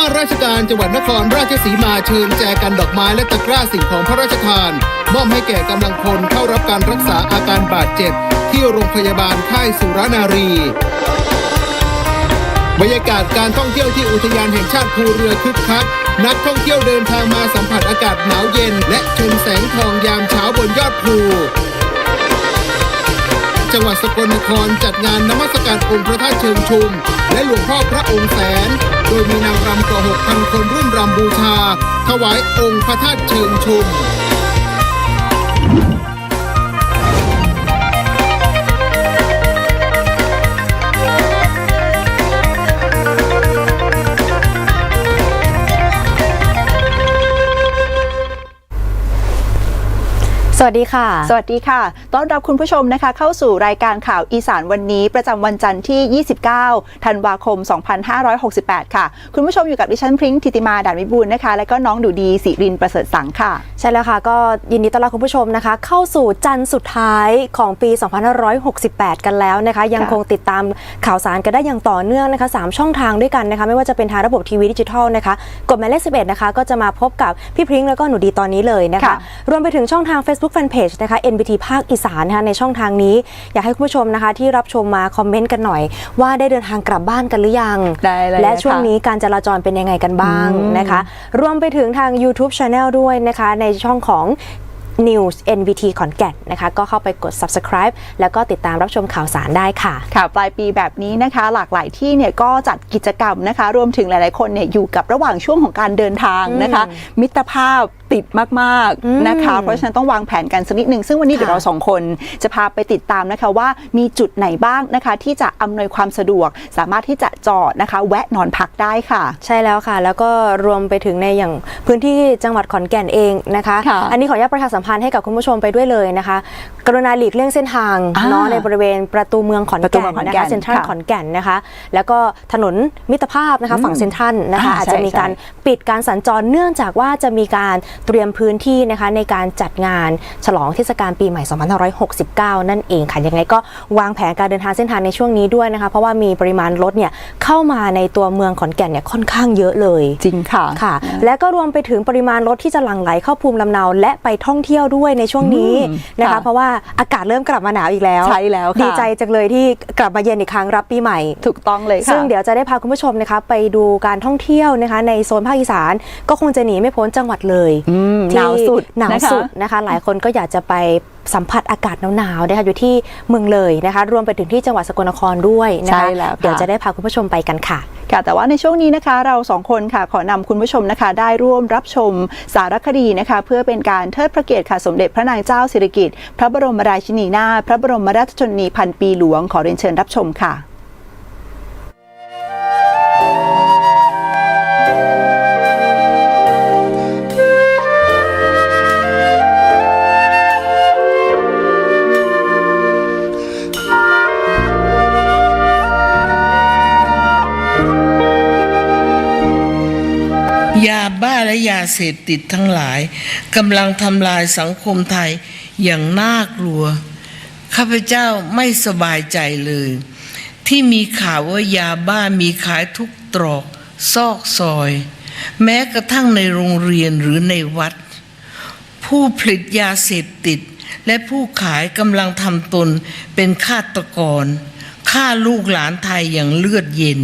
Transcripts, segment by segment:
ว่าราชการจังหวัดนครราชสีมาเชิญแจกันดอกไม้และตะกร้าสิ่งของพระราชทาน มอบให้แก่กำลังพลเข้ารับการรักษาอาการบาดเจ็บ ที่โรงพยาบาลค่ายสุรนารี บรรยากาศการท่องเที่ยวที่อุทยานแห่งชาติภูเรือคึกคักนักท่องเที่ยวเดินทางมาสัมผัสอากาศหนาวเย็น และชมแสงทองยามเช้าบนยอดภูจังหวัดสกลนครจัดงานนมัสการองค์พระธาตุเชิงชุม และหลวงพ่อพระองค์แสน โดยมีนางรำกว่า6,000 คนร่วมรำบูชา ถวายองค์พระธาตุเชิงชุม สวัสดีค่ะ สวัสดีค่ะ ต้อนรับคุณผู้ชมนะคะ เข้าสู่รายการข่าวอีสานวันนี้ ประจำวันจันทร์ที่ 29 ธันวาคม 2568 ค่ะ คุณผู้ชมอยู่กับดิฉันพริ้งทิติมาด่านวิบูลย์นะคะ และก็น้องดูดีสิรินประเสริฐสังค่ะ ใช่แล้วค่ะ ก็ยินดีต้อนรับคุณผู้ชมนะคะ เข้าสู่จันทร์สุดท้ายของปี 2568 กันแล้วนะคะ ยังคงติดตามข่าวสารกันได้อย่างต่อเนื่องนะคะ 3 ช่องทางด้วยกันนะคะ ไม่ว่าจะเป็นทางระบบทีวีดิจิทัลนะคะ กดหมายเลข11 นะคะ ก็จะมาพบกับพี่พริ้งแล้วก็หนูดีตอนนี้เลยนะคะค่ะรวมไปถึงช่องทาง Facebook Fanpage นะคะ NBT ภาคอีสานนะคะในช่องทางนี้ อยากให้คุณผู้ชมนะคะ ที่รับชมมาคอมเมนต์กันหน่อย ว่าได้เดินทางกลับบ้านกันหรือยัง ได้เลยและช่วงค่ะนี้การจราจรเป็นยังไงกันบ้างนะคะ รวมไปถึงทาง YouTube Channel ด้วยนะคะ ในช่องของ News NVT ขอนแก่นนะคะ ก็เข้าไปกด subscribe แล้วก็ติดตามรับชมข่าวสารได้ค่ะ ค่ะ ปลายปีแบบนี้นะคะ หลากหลายที่เนี่ยก็จัดกิจกรรมนะคะ รวมถึงหลาย ๆ คนเนี่ยอยู่กับระหว่างช่วงของการเดินทางนะคะ มิตรภาพ ติดมากอืมๆนะคะ เพราะฉะนั้นต้องวางแผนกันสักนิดหนึ่งซึ่งวันนี้ค่ะเดี๋ยวเราสองคนจะพาไปติดตามนะคะว่ามีจุดไหนบ้างนะคะ ที่จะอำนวยความสะดวก สามารถที่จะจอดนะคะ แวะนอนพักได้ค่ะ ใช่แล้วค่ะ แล้วก็รวมไปถึงในอย่างพื้นที่จังหวัดขอนแก่นเองนะคะค่ะอันนี้ขออนุญาตประชาสัมพันธ์ให้กับคุณผู้ชมไปด้วยเลยนะคะ กรุณาหลีกเลี่ยงเส้นทางอ่าเนาะในบริเวณประตูเมืองขอนประตูแก่เมืนองขอนแก่นะคะนเซ็นทรัลค่ะขอนแก่นนะคะ แล้วก็ถนนมิตรภาพนะคะฝั่งเซ็นทรัลนะคะอ่าอาจจะใช่มีการใช่ปิดการสัญจรเนื่องจากว่าจะมีการเตรียมพื้นที่นะคะในการจัดงานฉลองเทศกาลปีใหม่ 2569 นั่นเองค่ะยังไงก็วางแผนการเดินทางเส้นทางในช่วงนี้ด้วยนะคะ เพราะว่ามีปริมาณรถเนี่ยเข้ามาในตัวเมืองขอนแก่นเนี่ยค่อนข้างเยอะเลยจริงค่ะค่ะ และก็รวมไปถึงปริมาณรถที่จะหลั่งไหลเข้าภูมิลำเนาและไปท่องเที่ยวด้วยในช่วงนี้อืมนะคะค่ะเพราะว่าอากาศเริ่มกลับมาหนาวอีกแล้วใช่แล้วค่ะดีใจจังเลยที่กลับมาเย็นอีกครั้งรับปีใหม่ถูกต้องเลยค่ะซึ่งเดี๋ยวจะได้พาคุณผู้ชมนะคะไปดูการท่องเที่ยวนะคะในโซนภาคอีสานก็คงจะหนีไม่พ้นจังหวัดเลยอืมที่หนาวสุดหนาวนะคะสุดนะคะ หลายคนก็อยากจะไปสัมผัสอากาศหนาวๆนะคะอยู่ที่เมืองเลยนะคะ รวมไปถึงที่จังหวัดสกลนครด้วยนะคะใช่แล้วค่ะเดี๋ยวจะได้พาคุณผู้ชมไปกันค่ะค่ะแต่ว่าในช่วงนี้นะคะเราสองคนค่ะขอนำคุณผู้ชมนะคะ ได้ร่วมรับชมสารคดีนะคะ เพื่อเป็นการเทิดพระเกียรติค่ะสมเด็จพระนางเจ้าสิริกิติ์พระบรมราชินีนาถพระบรมราชชนนีพันปีหลวงขอเรียนเชิญรับชมค่ะ บ้าและยาเสพติดทั้งหลายกำลังทำลายสังคมไทยอย่างน่ากลัว ข้าพเจ้าไม่สบายใจเลย ที่มีข่าวว่ายาบ้ามีขายทุกตรอกซอกซอย แม้กระทั่งในโรงเรียนหรือในวัด ผู้ผลิตยาเสพติด และผู้ขายกำลังทำตนเป็นฆาตกรฆ่าลูกหลานไทยอย่างเลือดเย็น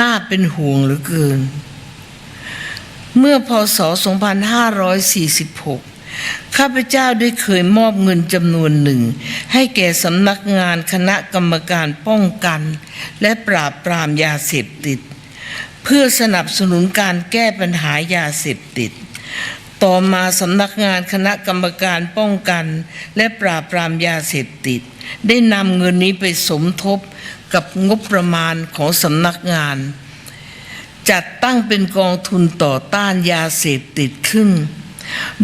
น่าเป็นห่วงเหลือเกิน เมื่อพศ 2546 ข้าพเจ้าได้เคยมอบเงินจำนวนหนึ่ง ให้แก่สำนักงานคณะกรรมการป้องกัน และปราบปรามยาเสพติด เพื่อสนับสนุนการแก้ปัญหายาเสพติด ต่อมาสำนักงานคณะกรรมการป้องกัน และปราบปรามยาเสพติด ได้นำเงินนี้ไปสมทบกับงบประมาณของสำนักงาน จัดตั้งเป็นกองทุนต่อต้านยาเสพติดขึ้น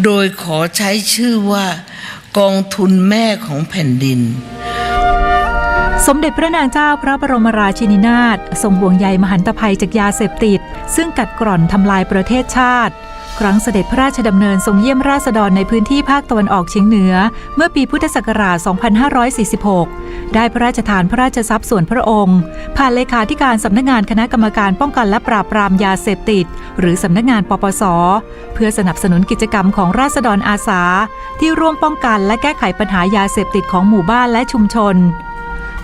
โดยขอใช้ชื่อว่า กองทุนแม่ของแผ่นดิน สมเด็จพระนางเจ้าพระบรมราชินีนาถทรงห่วงใยมหันตภัยจากยาเสพติด ซึ่งกัดกร่อนทำลายประเทศชาติ ครั้งเสด็จพระราชดำเนินทรงเยี่ยมราษฎรในพื้นที่ภาคตะวันออกเฉียงเหนือ เมื่อปีพุทธศักราช 2546 ได้พระราชทานพระราชทรัพย์ส่วนพระองค์ ผ่านเลขาธิการสำนักงานคณะกรรมการป้องกันและปราบปรามยาเสพติด หรือสำนักงานปปส เพื่อสนับสนุนกิจกรรมของราษฎรอาสา ที่ร่วมป้องกันและแก้ไขปัญหายาเสพติดของหมู่บ้านและชุมชน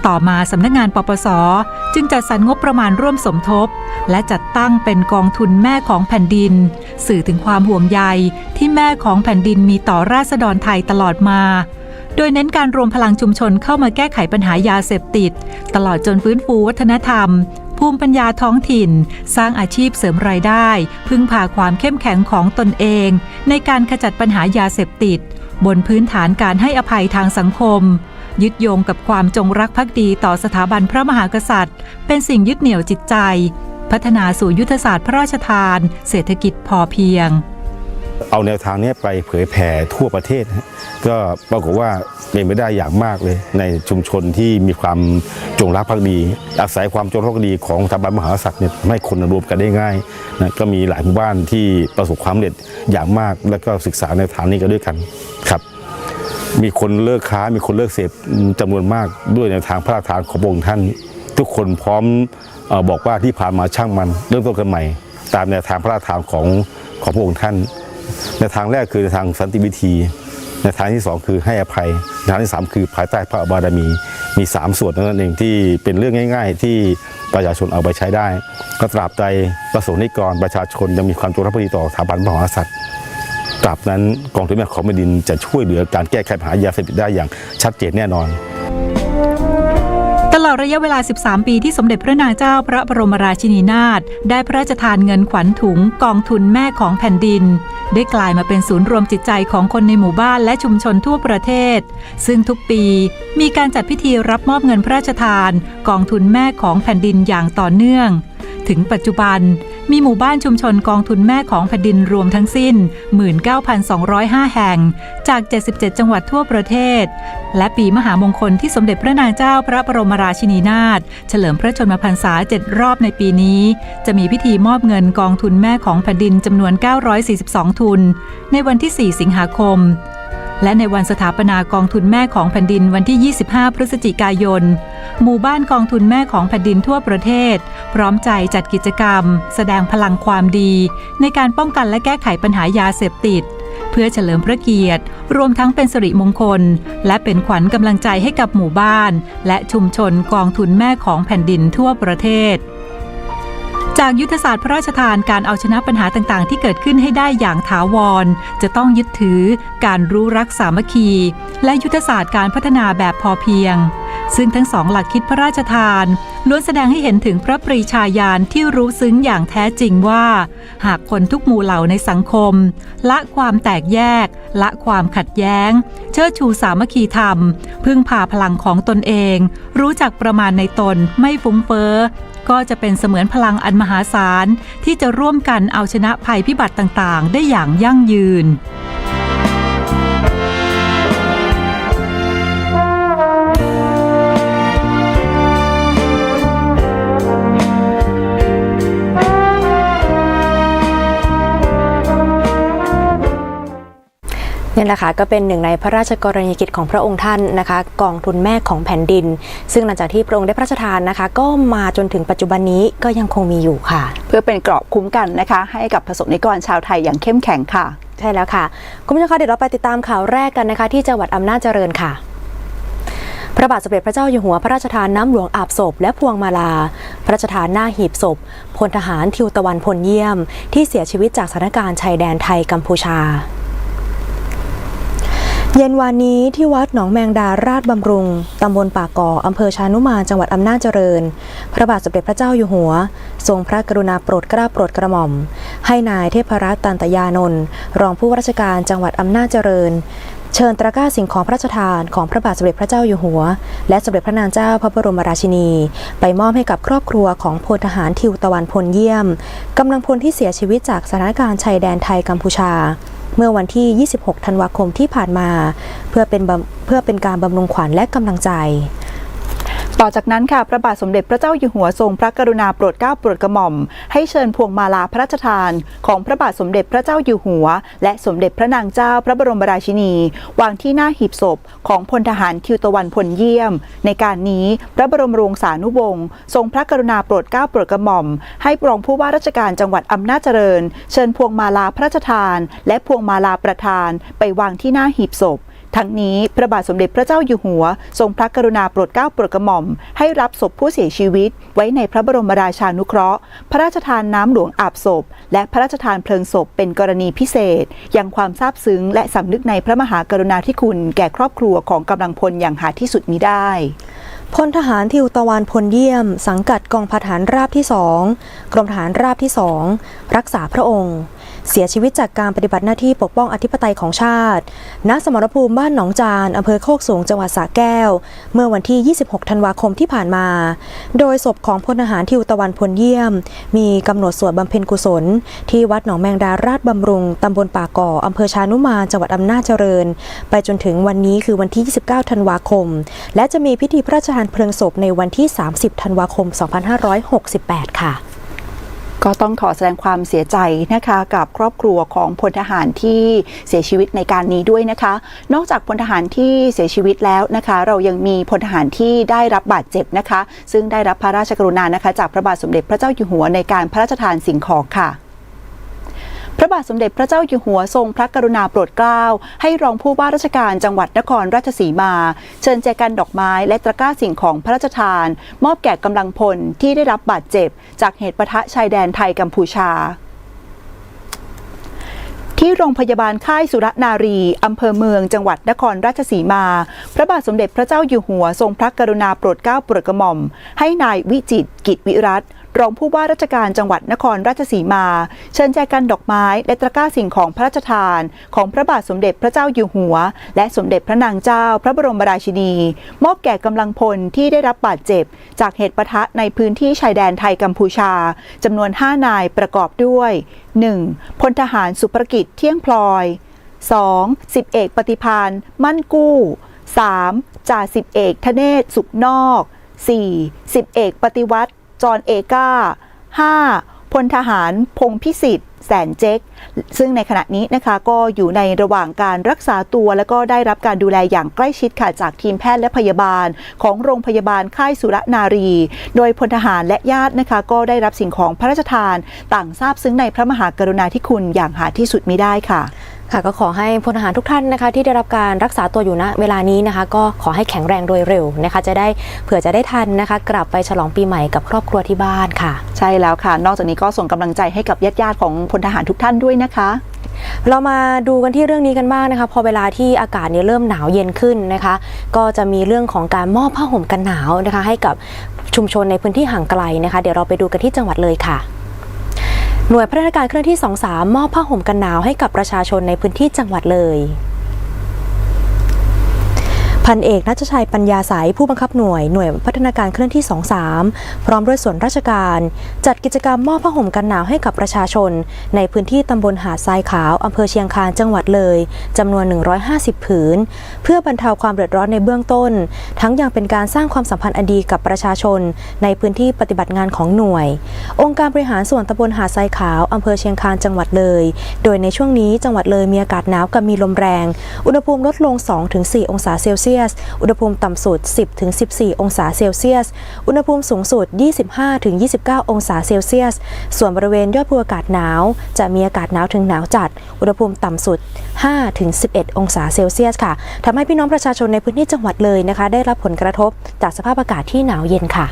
ต่อมาสำนักงานปปส จึงจัดสรรงบประมาณร่วมสมทบ และจัดตั้งเป็นกองทุนแม่ของแผ่นดิน สื่อถึงความห่วงใยที่แม่ของแผ่นดินมีต่อราษฎรไทยตลอดมา โดยเน้นการรวมพลังชุมชนเข้ามาแก้ไขปัญหายาเสพติด ตลอดจนฟื้นฟูวัฒนธรรม ภูมิปัญญาท้องถิ่น สร้างอาชีพเสริมรายได้ พึ่งพาความเข้มแข็งของตนเอง ในการขจัดปัญหายาเสพติด บนพื้นฐานการให้อภัยทางสังคม ยึดโยงกับความจงรักภักดีต่อสถาบันพระมหากษัตริย์ เป็นสิ่งยึดเหนี่ยวจิตใจ พัฒนาสู่ยุทธศาสตร์พระราชทาน เศรษฐกิจพอเพียง เอาแนวทางนี้ไปเผยแผ่ทั่วประเทศ ก็ปรากฏว่าเป็นไปได้อย่างมากเลย ในชุมชนที่มีความจงรักภักดี อาศัยความจงรักภักดีของสถาบันมหากษัตริย์เนี่ยไม่คนรวมกันได้ง่ายนะก็มีหลายหมู่บ้านที่ประสบความสำเร็จอย่างมาก แล้วก็ศึกษาในทางนี้กันด้วยกันครับ มีคนเลิกค้ามีคนเลิกเสพจำนวนมากด้วยแนทางพระราชทานของพระองค์ท่าน ทุกคนพร้อมอบอกว่าที่ผ่านมาช่างมันเริ่มต้นกันใหม่ ตามแนวทางพระราชทานของของพระองค์ท่าน ในทางแรกคือในทางสันติวิธี ในทางที่สองคือให้อภัยในทางที่สามคือภายใต้พระบารมีมีสามส่วนนั่นเองที่เป็นเรื่องง่าย ๆ ที่ประชาชนเอาไปใช้ได้ ก็ตราบใดประสงค์นิกรประชาชนยังมีความจงรักภักดีต่อสถาบันพระมหากษัตริย์ ตราบนั้นกองทุนแม่ของแผ่นดินจะช่วยเหลือการแก้ไขปัญหายาเสพติดได้อย่างชัดเจนแน่นอนตลอดระยะเวลา 13 ปีที่สมเด็จพระนางเจ้าพระบรมราชินีนาถได้พระราชทานเงินขวัญถุงกองทุนแม่ของแผ่นดิน ได้กลายมาเป็นศูนย์รวมจิตใจของคนในหมู่บ้านและชุมชนทั่วประเทศ ซึ่งทุกปีมีการจัดพิธีรับมอบเงินพระราชทาน กองทุนแม่ของแผ่นดินอย่างต่อเนื่อง ถึงปัจจุบัน มีหมู่บ้านชุมชนกองทุนแม่ของแผ่นดินรวมทั้งสิ้น 19,205 แห่ง จาก 77 จังหวัดทั่วประเทศ และปีมหามงคลที่สมเด็จพระนางเจ้าพระบรมราชินีนาถเฉลิมพระชนมพรรษา 7 รอบในปีนี้ จะมีพิธีมอบเงินกองทุนแม่ของแผ่นดินจำนวน 942 ทุน ในวันที่ 4 สิงหาคม และในวันสถาปนากองทุนแม่ของแผ่นดินวันที่ 25 พฤศจิกายน หมู่บ้านกองทุนแม่ของแผ่นดินทั่วประเทศ พร้อมใจจัดกิจกรรม แสดงพลังความดี ในการป้องกันและแก้ไขปัญหายาเสพติด เพื่อเฉลิมพระเกียรติ รวมทั้งเป็นสิริมงคล และเป็นขวัญกำลังใจให้กับหมู่บ้าน และชุมชนกองทุนแม่ของแผ่นดินทั่วประเทศ จากยุทธศาสตร์พระราชทานการเอาชนะปัญหาต่างๆ ที่เกิดขึ้นให้ได้อย่างถาวร จะต้องยึดถือการรู้รักสามัคคี และยุทธศาสตร์การพัฒนาแบบพอเพียง ซึ่งทั้งสองหลักคิดพระราชทานล้วนแสดงให้เห็นถึงพระปรีชาญาณที่รู้ซึ้งอย่างแท้จริงว่า หากคนทุกหมู่เหล่าในสังคม ละความแตกแยก ละความขัดแย้ง เชิดชูสามัคคีธรรม พึ่งพาพลังของตนเอง รู้จักประมาณในตนไม่ฟุ้งเฟ้อ ก็จะเป็นเสมือนพลังอันมหาศาลที่จะร่วมกันเอาชนะภัยพิบัติต่างๆ ได้อย่างยั่งยืน นี่แหละค่ะก็เป็นหนึ่งในพระราชกรณียกิจของพระองค์ท่านนะคะ กองทุนแม่ของแผ่นดิน ซึ่งหลังจากที่พระองค์ได้พระราชทานนะคะ ก็มาจนถึงปัจจุบันนี้ก็ยังคงมีอยู่ค่ะ เพื่อเป็นเกราะคุ้มกันนะคะ ให้กับประสบนิกรชาวไทยอย่างเข้มแข็งค่ะ ใช่แล้วค่ะ คุณผู้ชมคะเดี๋ยวเราไปติดตามข่าวแรกกันนะคะ ที่จังหวัดอำนาจเจริญค่ะพระบาทสมเด็จพระเจ้าอยู่หัวพระราชทานน้ำหลวงอาบศพ และพวงมาลา พระราชทานหน้าหีบศพพลทหารทิวตะวันพลเยี่ยม ที่เสียชีวิตจากสถานการณ์ชายแดนไทยกัมพูชา เย็นวานนี้ที่วัดหนองแมงดาราชบำรุง ตำบลป่าก่อ อำเภอชานุมาน จังหวัดอำนาจเจริญ พระบาทสมเด็จพระเจ้าอยู่หัว ทรงพระกรุณาโปรดเกล้าโปรดกระหม่อม ให้นายเทพรัตน์ตันตยานนท์รองผู้ว่าราชการจังหวัดอำนาจเจริญ เชิญตะกร้าสิ่งของพระราชทานของพระบาทสมเด็จพระเจ้าอยู่หัว และสมเด็จพระนางเจ้าพระบรมราชินี ไปมอบให้กับครอบครัวของพลทหารทิวตะวันพลเยี่ยมกำลังพลที่เสียชีวิตจากสถานการณ์ชายแดนไทยกัมพูชา เมื่อวันที่ 26 ธันวาคมที่ผ่านมา เพื่อเป็นเพื่อเป็นการบำรุงขวัญและกำลังใจ ต่อจากนั้นค่ะพระบาทสมเด็จพระเจ้าอยู่หัวทรงพระกรุณาโปรดเกล้าโปรดกระหม่อม ให้เชิญพวงมาลาพระราชทาน ของพระบาทสมเด็จพระเจ้าอยู่หัว และสมเด็จพระนางเจ้าพระบรมราชินี วางที่หน้าหีบศพของพลทหารทิวตะวันพลเยี่ยม ในการนี้พระบรมโรงสานุวงศ์ทรงพระกรุณาโปรดเกล้าโปรดกระหม่อม ให้รองผู้ว่าราชการจังหวัดอำนาจเจริญ เชิญพวงมาลาพระราชทาน และพวงมาลาประธาน ไปวางที่หน้าหีบศพ ทั้งนี้พระบาทสมเด็จพระเจ้าอยู่หัว ทรงพระกรุณาโปรดเกล้าโปรดกระหม่อม ให้รับศพผู้เสียชีวิต ไว้ในพระบรมราชานุเคราะห์ พระราชทานน้ำหลวงอาบศพ และพระราชทานเพลิงศพเป็นกรณีพิเศษ ยังความซาบซึ้ง และสำนึกในพระมหากรุณาธิคุณแก่ครอบครัวของกำลังพลอย่างหาที่สุดมิได้พลทหารทิวตะวันพลเยี่ยม สังกัดกองพันทหารราบที่สองกรมทหารราบที่สองรักษาพระองค์ เสียชีวิตจากการปฏิบัติหน้าที่ปกป้องอธิปไตยของชาติ ณ สมรภูมิบ้านหนองจานอำเภอโคกสูงจังหวัดสระแก้ว เมื่อวันที่ 26 ธันวาคมที่ผ่านมา โดยศพของพลทหารทิวตะวันพลเยี่ยม มีกำหนดสวดบำเพ็ญกุศล ที่วัดหนองแมงดาราชบำรุงตำบลป่าก่ออำเภอชานุมานจังหวัดอำนาจเจริญ ไปจนถึงวันนี้คือวันที่ 29 ธันวาคม และจะมีพิธีพระราชทานเพลิงศพในวันที่ 30 ธันวาคม 2568 ค่ะ ก็ต้องขอแสดงความเสียใจนะคะกับครอบครัวของพลทหารที่เสียชีวิตในการนี้ด้วยนะคะ นอกจากพลทหารที่เสียชีวิตแล้วนะคะ เรายังมีพลทหารที่ได้รับบาดเจ็บนะคะ ซึ่งได้รับพระราชกรุณานะคะ จากพระบาทสมเด็จพระเจ้าอยู่หัวในการพระราชทานสิ่งของค่ะ พระบาทสมเด็จพระเจ้าอยู่หัวทรงพระกรุณาโปรดเกล้า ให้รองผู้ว่าราชการจังหวัดนครราชสีมา เชิญแจกันดอกไม้และตะกร้าสิ่งของพระราชทาน มอบแก่กำลังพลที่ได้รับบาดเจ็บ จากเหตุปะทะชายแดนไทยกัมพูชาที่โรงพยาบาลค่ายสุรนารี อำเภอเมือง จังหวัดนครราชสีมา พระบาทสมเด็จพระเจ้าอยู่หัว ทรงพระกรุณาโปรดเกล้าโปรดกระหม่อม ให้นายวิจิตกิจวิรัต รองผู้ว่าราชการจังหวัดนครราชสีมา เชิญแจกันดอกไม้ และตะกร้าสิ่งของพระราชทาน ของพระบาทสมเด็จพระเจ้าอยู่หัว และสมเด็จพระนางเจ้าพระบรมราชินี มอบแก่กำลังพลที่ได้รับบาดเจ็บ จากเหตุปะทะในพื้นที่ชายแดนไทยกัมพูชาจำนวน 5 นายประกอบด้วย 1. พลทหารสุภกิจเที่ยงพลอย 2. สิบเอกปฏิพานมั่นกู้ 3. จ่าสิบเอกทเนศสุขนอก 4. สิบเอกปฏิวัติ จรเอกา 5. พลทหารพงพิสิทธิ์ แสนเจ๊ก ซึ่งในขณะนี้นะคะก็อยู่ในระหว่างการรักษาตัว และก็ได้รับการดูแลอย่างใกล้ชิดค่ะจากทีมแพทย์และพยาบาล ของโรงพยาบาลค่ายสุรนารี โดยพลทหารและญาตินะคะ ก็ได้รับสิ่งของพระราชทาน ต่างทราบซึ้งในพระมหากรุณาธิคุณอย่างหาที่สุดมิได้ค่ะ ค่ะก็ขอให้พลทหารทุกท่านนะคะที่ได้รับการรักษาตัวอยู่ณเวลานี้นะคะ ก็ขอให้แข็งแรงโดยเร็วนะคะ จะได้เผื่อจะได้ทันนะคะ กลับไปฉลองปีใหม่กับครอบครัวที่บ้านค่ะ ใช่แล้วค่ะ นอกจากนี้ก็ส่งกำลังใจให้กับญาติๆของพลทหารทุกท่านด้วยนะคะเรามาดูกันที่เรื่องนี้กันบ้างนะคะ พอเวลาที่อากาศเนี่ยเริ่มหนาวเย็นขึ้นนะคะ ก็จะมีเรื่องของการมอบผ้าห่มกันหนาวนะคะ ให้กับชุมชนในพื้นที่ห่างไกลนะคะ เดี๋ยวเราไปดูกันที่จังหวัดเลยค่ะ หน่วยพัฒนาการเคลื่อนที่ 23 มอบผ้าห่มกันหนาวให้กับประชาชนในพื้นที่จังหวัดเลย พันเอกนัชชัยปัญญาสายผู้บังคับหน่วย หน่วยพัฒนาการเคลื่อนที่ 23 พร้อมด้วยส่วนราชการ จัดกิจกรรมมอบผ้าห่มกันหนาวให้กับประชาชน ในพื้นที่ตำบลหาดทรายขาวอำเภอเชียงคานจังหวัดเลยจำนวน 150 ผืน เพื่อบรรเทาความเดือดร้อนในเบื้องต้น ทั้งยังเป็นการสร้างความสัมพันธ์อันดีกับประชาชน ในพื้นที่ปฏิบัติงานของหน่วย องค์การบริหารส่วนตำบลหาดทรายขาวอำเภอเชียงคานจังหวัดเลย โดยในช่วงนี้จังหวัดเลยมีอากาศหนาวกับมีลมแรง อุณหภูมิลดลง 2-4 องศาเซลเซียสอุณหภูมิต่ำสุด 10-14 องศาเซลเซียส อุณหภูมิสูงสุด 25-29 องศาเซลเซียส ส่วนบริเวณยอดภูอากาศหนาว จะมีอากาศหนาวถึงหนาวจัด อุณหภูมิต่ำสุด 5-11 องศาเซลเซียสค่ะทำให้พี่น้องประชาชนในพื้นที่จังหวัดเลยนะคะ ได้รับผลกระทบจากสภาพอากาศที่หนาวเย็นค่ะ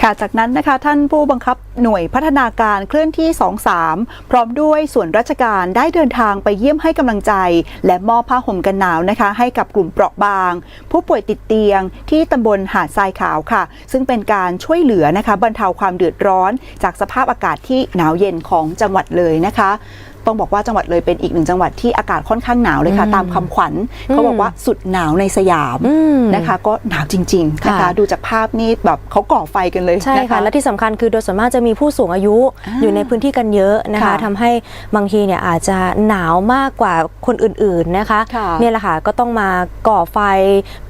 ค่ะจากนั้นนะคะท่านผู้บังคับหน่วยพัฒนาการเคลื่อนที่ 23 พร้อมด้วยส่วนราชการได้เดินทางไปเยี่ยมให้กำลังใจ และมอบผ้าห่มกันหนาวนะคะ ให้กับกลุ่มเปราะบาง ผู้ป่วยติดเตียงที่ตำบลหาดทรายขาวค่ะ ซึ่งเป็นการช่วยเหลือนะคะบรรเทาความเดือดร้อน จากสภาพอากาศที่หนาวเย็นของจังหวัดเลยนะคะ ต้องบอกว่าจังหวัดเลยเป็นอีกหนึ่งจังหวัดที่อากาศค่อนข้างหนาวเลยค่ะ ตามคำขวัญเขาบอกว่าสุดหนาวในสยามอืมนะคะ ก็หนาวจริงๆนะคะค่ะดูจากภาพนี่แบบเขาก่อไฟกันเลยใช่นค่ะและที่สำคัญคือโดยส่วนมากจะมีผู้สูงอายุอ่าอยู่ในพื้นที่กันเยอะนะคะค่ะทำให้บางทีเนี่ยอาจจะหนาวมากกว่าคนอื่นๆนะคะค่ะเนี่ยแหละค่ะก็ต้องมาก่อไฟ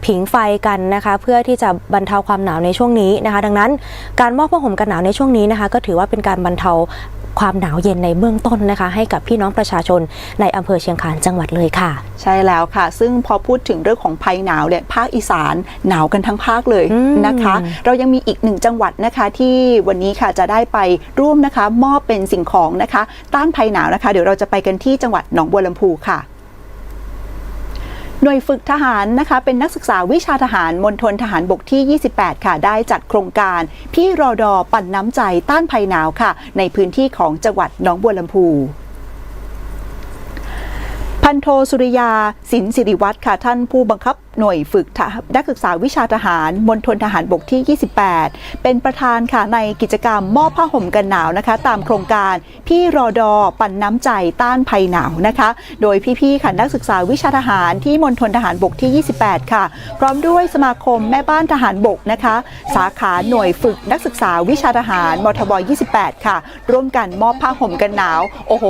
ผิงไฟกันนะคะ เพื่อที่จะบรรเทาความหนาวในช่วงนี้นะคะ ดังนั้นการมอบผ้าห่มกันหนาวในช่วงนี้นะคะ ก็ถือว่าเป็นการบรรเทา ความหนาวเย็นในเบื้องต้นนะคะ ให้กับพี่น้องประชาชนในอำเภอเชียงคานจังหวัดเลยค่ะ ใช่แล้วค่ะ ซึ่งพอพูดถึงเรื่องของภัยหนาวเนี่ยภาคอีสานหนาวกันทั้งภาคเลยอืมนะคะ เรายังมีอีกหนึ่งจังหวัดนะคะที่วันนี้ค่ะจะได้ไปร่วมนะคะ มอบเป็นสิ่งของนะคะ ต้านภัยหนาวนะคะ เดี๋ยวเราจะไปกันที่จังหวัดหนองบัวลำพูค่ะ หน่วยฝึกทหารนะคะ เป็นนักศึกษาวิชาทหารมณฑลทหารบกที่ 28 ค่ะ ได้จัดโครงการ พี่รอดอปั่นน้ำใจต้านภัยหนาวค่ะ ในพื้นที่ของจังหวัดหนองบัวลำพูพันโทสุริยาสินสิริวัตรค่ะ ท่านผู้บังคับหน่วยฝึกนักศึกษาวิชาทหารมณฑลทหารบกที่ 28 เป็นประธานค่ะในกิจกรรมมอบผ้าห่มกันหนาวนะคะ ตามโครงการพี่รอดอปั่นน้ำใจต้านภัยหนาวนะคะ โดยพี่ๆค่ะนักศึกษาวิชาทหารที่มณฑลทหารบกที่ 28 ค่ะ พร้อมด้วยสมาคมแม่บ้านทหารบกนะคะ สาขาหน่วยฝึกนักศึกษาวิชาทหารมทบ 28 ค่ะ ร่วมกันมอบผ้าห่มกันหนาว โอ้โห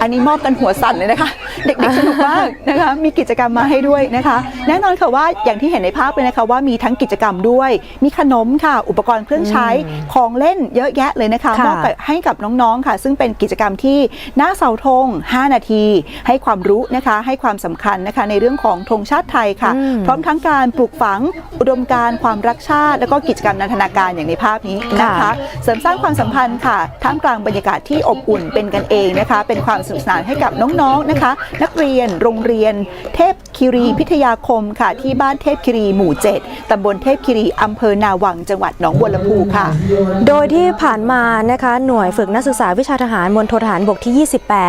อันนี้มอบกันหัวสั่นเลยนะคะ เด็กๆสนุกมากนะคะมีกิจกรรมมาให้ด้วยนะคะ แน่นอนค่ะว่าอย่างที่เห็นในภาพเลยนะคะว่ามีทั้งกิจกรรมด้วย มีขนมค่ะ อุปกรณ์เครื่องใช้ของเล่นเยอะแยะเลยนะคะค่ะมอบให้กับน้องๆค่ะ ซึ่งเป็นกิจกรรมที่หน้าเสาธง 5 นาที ให้ความรู้นะคะให้ความสำคัญนะคะในเรื่องของธงชาติไทยค่ะอืมพร้อมทั้งการปลูกฝังอุดมการณ์ความรักชาติ แล้วก็กิจกรรมนันทนาการอย่างในภาพนี้นะคะค่ะเสริมสร้างความสัมพันธ์ค่ะท่ามกลางบรรยากาศที่อบอุ่นเป็นกันเองนะคะ เป็นความสนุกสนานให้กับน้องๆนะคะ นักเรียนโรงเรียน เทพคิรีพิทยาคมค่ะที่บ้านเทพคิรีหมู่ 7 ตำบลเทพคิรีอำเภอนาวัง จังหวัดหนองบัวลำพูค่ะ โดยที่ผ่านมานะคะหน่วยฝึกนักศึกษาวิชาทหารมณฑลทหารบกที่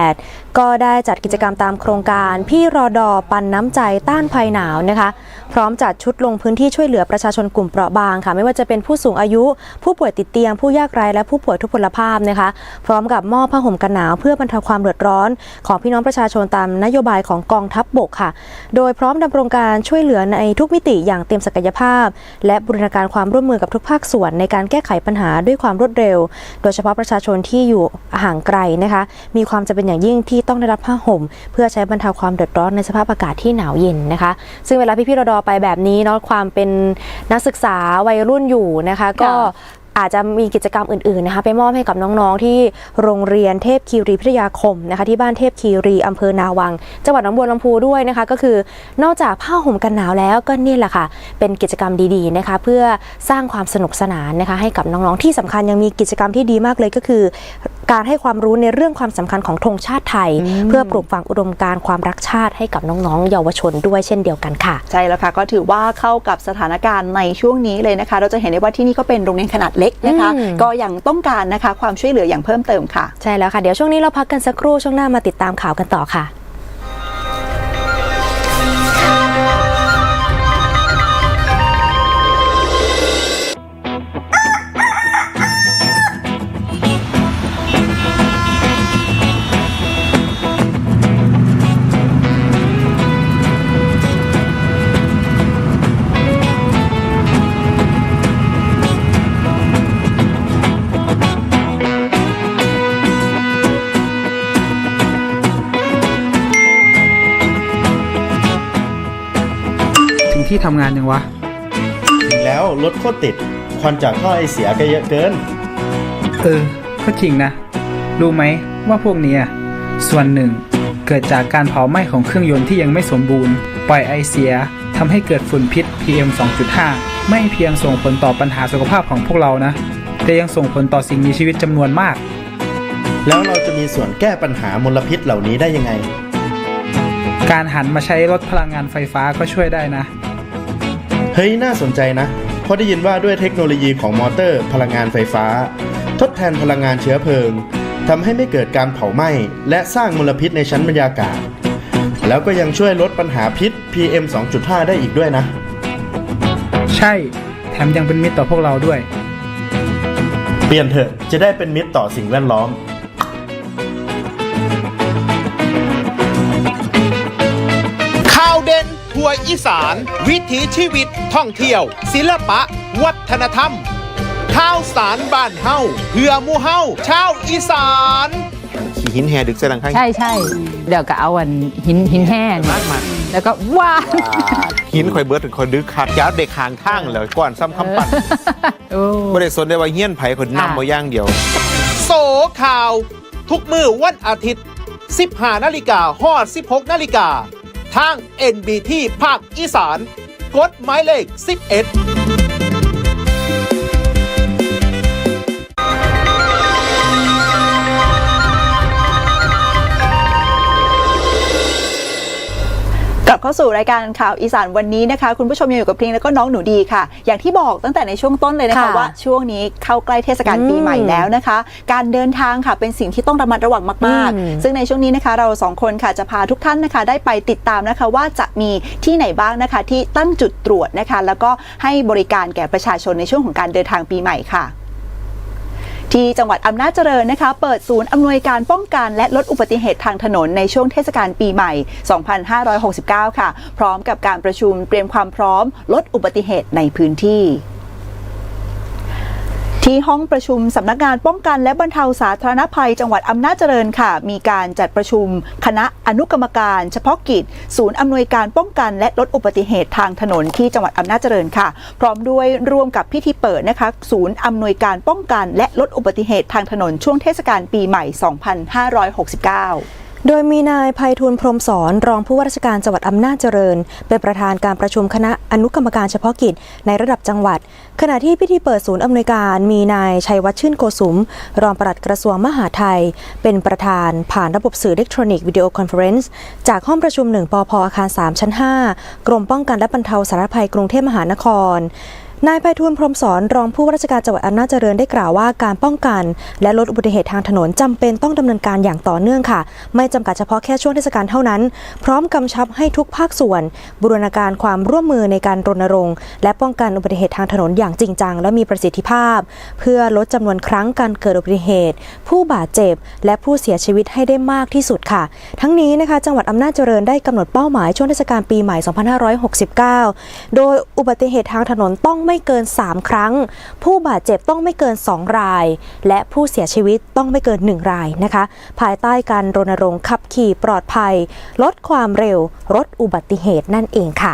28 ก็ได้จัดกิจกรรมตามโครงการพี่รอดอปันน้ำใจต้านภัยหนาวนะคะ พร้อมจัดชุดลงพื้นที่ช่วยเหลือประชาชนกลุ่มเปราะบางค่ะ ไม่ว่าจะเป็นผู้สูงอายุ ผู้ป่วยติดเตียง ผู้ยากไร้และผู้ป่วยทุพพลภาพนะคะ พร้อมกับมอบผ้าห่มกันหนาวเพื่อบรรเทาความเดือดร้อน ของพี่น้องประชาชนตามนโยบายของกองทัพบบกค่ะ โดยพร้อมดำรงการช่วยเหลือในทุกมิติอย่างเต็มศักยภาพ และบูรณาการความร่วมมือกับทุกภาคส่วนในการแก้ไขปัญหาด้วยความรวดเร็ว โดยเฉพาะประชาชนที่อยู่ห่างไกลนะคะ มีความจำเป็นอย่างยิ่งที่ต้องได้รับผ้าห่ม เพื่อใช้บรรเทาความเดือดร้อนในสภาพอากาศที่หนาวเย็นนะคะ ซึ่งเวลาพี่ๆรอดอไปแบบนี้เนาะความเป็นนักศึกษาวัยรุ่นอยู่นะคะ ก็ อาจจะมีกิจกรรมอื่นๆนะคะไปมอบให้กับน้องๆ ที่โรงเรียนเทพคีรีพิทยาคมนะคะที่บ้านเทพคีรีอำเภอนาวัง จังหวัดหนองบัวลำพูด้วยนะคะ ก็คือนอกจากผ้าห่มกันหนาวแล้วก็นี่แหละค่ะ เป็นกิจกรรมดีๆนะคะ เพื่อสร้างความสนุกสนานนะคะ ให้กับน้องๆที่สำคัญยังมีกิจกรรมที่ดีมากเลยก็คือ การให้ความรู้ในเรื่องความสำคัญของธงชาติไทย เพื่อปลูกฝังอุดมการณ์ความรักชาติให้กับน้องๆ เยาวชนด้วยเช่นเดียวกันค่ะ ใช่แล้วค่ะ ก็ถือว่าเข้ากับสถานการณ์ในช่วงนี้เลยนะคะ เราจะเห็นได้ว่าที่นี่ก็เป็นโรงเรียนขนาดเล็กนะคะอืมก็ยังต้องการนะคะความช่วยเหลืออย่างเพิ่มเติมค่ะ ใช่แล้วค่ะ เดี๋ยวช่วงนี้เราพักกันสักครู่ช่วงหน้ามาติดตามข่าวกันต่อค่ะ ที่ทำงานยังวะถึงแล้วรถโคตรติด ควันจากท่อไอเสียก็เยอะเกิน เออ ก็จริงนะ รู้ไหมว่าพวกเนี้ยส่วนหนึ่งเกิดจากการเผาไหม้ของเครื่องยนต์ที่ยังไม่สมบูรณ์ ปล่อยไอเสียทำให้เกิดฝุ่นพิษ PM 2.5 ไม่เพียงส่งผลต่อปัญหาสุขภาพของพวกเรานะ แต่ยังส่งผลต่อสิ่งมีชีวิตจำนวนมาก แล้วเราจะมีส่วนแก้ปัญหามลพิษเหล่านี้ได้ยังไง การหันมาใช้รถพลังงานไฟฟ้าก็ช่วยได้นะ เฮ้ยน่าสนใจนะ เพราะได้ยินว่าด้วยเทคโนโลยีของมอเตอร์พลังงานไฟฟ้า ทดแทนพลังงานเชื้อเพลิงทำให้ไม่เกิดการเผาไหม้และสร้างมลพิษในชั้นบรรยากาศ แล้วก็ยังช่วยลดปัญหาพิษ PM 2.5 ได้อีกด้วยนะ ใช่ แถมยังเป็นมิตรต่อพวกเราด้วย เปลี่ยนเถอะจะได้เป็นมิตรต่อสิ่งแวดล้อม วอีสาน วิถีชีวิตท่องเที่ยว ศิลปะ วัฒนธรรม ข้าวสารบ้านเฮาเพื่อหมู่เฮาชาวอีสาน ขี่หินแห่ดึกเสลังข้างใช่ใช่เดี๋ยวก็เอาอันหินหินแห้งมากมันแล้วก็ว้าหินข่อยเบิดถึงคนดึกขาดยาวเด็กหางทางเลยก่อนซ้ำคำปั่นโอ้บ่ได้สนได้ว่าเฮี้ยนไผคนนำค่ะมาย่างเดียว โสข่าว ทุกมือวันอาทิตย์ 15นาฬิกาฮอด 16นาฬิกา ทาง NBT ภาคอีสาน กดหมายเลข 11 เข้าสู่รายการข่าวอีสานวันนี้นะคะ คุณผู้ชมยังอยู่กับพริงแล้วก็น้องหนูดีค่ะ อย่างที่บอกตั้งแต่ในช่วงต้นเลยนะคะค่ะว่าช่วงนี้เข้าใกล้เทศกาลอืมปีใหม่แล้วนะคะ การเดินทางค่ะเป็นสิ่งที่ต้องระมัดระวังมากอืม ๆ ซึ่งในช่วงนี้นะคะเราสองคนค่ะจะพาทุกท่านนะคะได้ไปติดตามนะคะว่าจะมีที่ไหนบ้างนะคะที่ตั้งจุดตรวจนะคะ แล้วก็ให้บริการแก่ประชาชนในช่วงของการเดินทางปีใหม่ค่ะ ที่จังหวัดอำนาจเจริญนะคะ เปิดศูนย์อำนวยการป้องกันและลดอุบัติเหตุทางถนนในช่วงเทศกาลปีใหม่ 2569 ค่ะ พร้อมกับการประชุมเตรียมความพร้อม ลดอุบัติเหตุในพื้นที่ ที่ห้องประชุมสำนักงานป้องกันและบรรเทาสาธารณภัย จังหวัดอำนาจเจริญค่ะ มีการจัดประชุม คณะอนุกรรมการ เฉพาะกิจ ศูนย์อำนวยการป้องกันและลดอุบัติเหตุทางถนนที่จังหวัดอำนาจเจริญค่ะ พร้อมด้วยร่วมกับพิธีเปิดนะคะ ศูนย์อำนวยการป้องกันและลดอุบัติเหตุทางถนนช่วงเทศกาลปีใหม่ 2569 โดยมีนายภัยทูลพรมสอนรองผู้ว่าราชการจังหวัดอำนาจเจริญ เป็นประธานการประชุมคณะอนุกรรมการเฉพาะกิจในระดับจังหวัด ขณะที่พิธีเปิดศูนย์อำนวยการมีนายชัยวัฒน์ชื่นโกสุม รองปลัดกระทรวงมหาดไทย เป็นประธานผ่านระบบสื่ออิเล็กทรอนิกส์วิดีโอคอนเฟอเรนซ์จากห้องประชุม 1 ปพอาคาร 3 ชั้น 5 กรมป้องกันและบรรเทาสาธารณภัยกรุงเทพมหานคร นายไพฑูรย์พรมสอนรองผู้ว่าราชการจังหวัดอำนาจเจริญได้กล่าวว่าการป้องกัน และลดอุบัติเหตุทางถนนจำเป็นต้องดำเนินการอย่างต่อเนื่องค่ะ ไม่จำกัดเฉพาะแค่ช่วงเทศกาลเท่านั้น พร้อมกำชับให้ทุกภาคส่วน บูรณาการความร่วมมือในการรณรงค์ และป้องกันอุบัติเหตุทางถนนอย่างจริงจัง และมีประสิทธิภาพ เพื่อลดจำนวนครั้งการเกิดอุบัติเหตุ ผู้บาดเจ็บ และผู้เสียชีวิตให้ได้มากที่สุดค่ะ ทั้งนี้นะคะจังหวัดอำนาจเจริญได้กำหนดเป้าหมายช่วงเทศกาลปีใหม่ 2569 โดยอุบัติเหตุทางถนนต้องไม่เกิน 3 ครั้ง ผู้บาดเจ็บต้องไม่เกิน 2 ราย และผู้เสียชีวิตต้องไม่เกิน 1 รายนะคะ ภายใต้การรณรงค์ขับขี่ปลอดภัย ลดความเร็วลดอุบัติเหตุนั่นเองค่ะ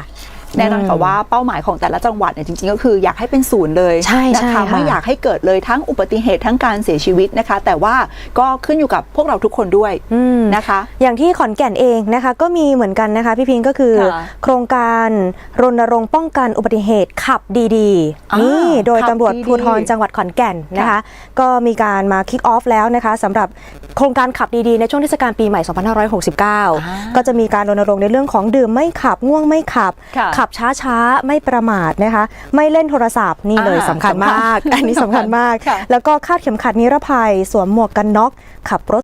แน่นอนค่ะว่าเป้าหมายของแต่ละจังหวัดเนี่ยจริงๆ ก็คืออยากให้เป็นศูนย์เลยใช่นะใช่คะค่ะไม่อยากให้เกิดเลยทั้งอุบัติเหตุทั้งการเสียชีวิตนะคะ แต่ว่าก็ขึ้นอยู่กับพวกเราทุกคนด้วยอืมนะคะ อย่างที่ขอนแก่นเองนะคะ ก็มีเหมือนกันนะคะพี่พิงก็คือค่ะโครงการรณรงค์ป้องกันอุบัติเหตุขับดีอ่าๆนี่โดยขับตำรวจดีๆภูธรจังหวัดขอนแก่นนะคะค่ะก็มีการมาคิกออฟแล้วนะคะสำหรับโครงการขับดีๆ ในช่วงเทศกาลปีใหม่ 2569 ก็จะมีการรณรงค์ในเรื่องของดื่มไม่ขับง่วงไม่ขับค่ะขับช้าๆ ไม่ประมาทนะคะ ไม่เล่นโทรศัพท์นี่เลยอ่าสำคัญมาก อันนี้สำคัญมาก ค่ะ แล้วก็คาดเข็มขัดนิรภัย สวมหมวกกันน็อกขับรถ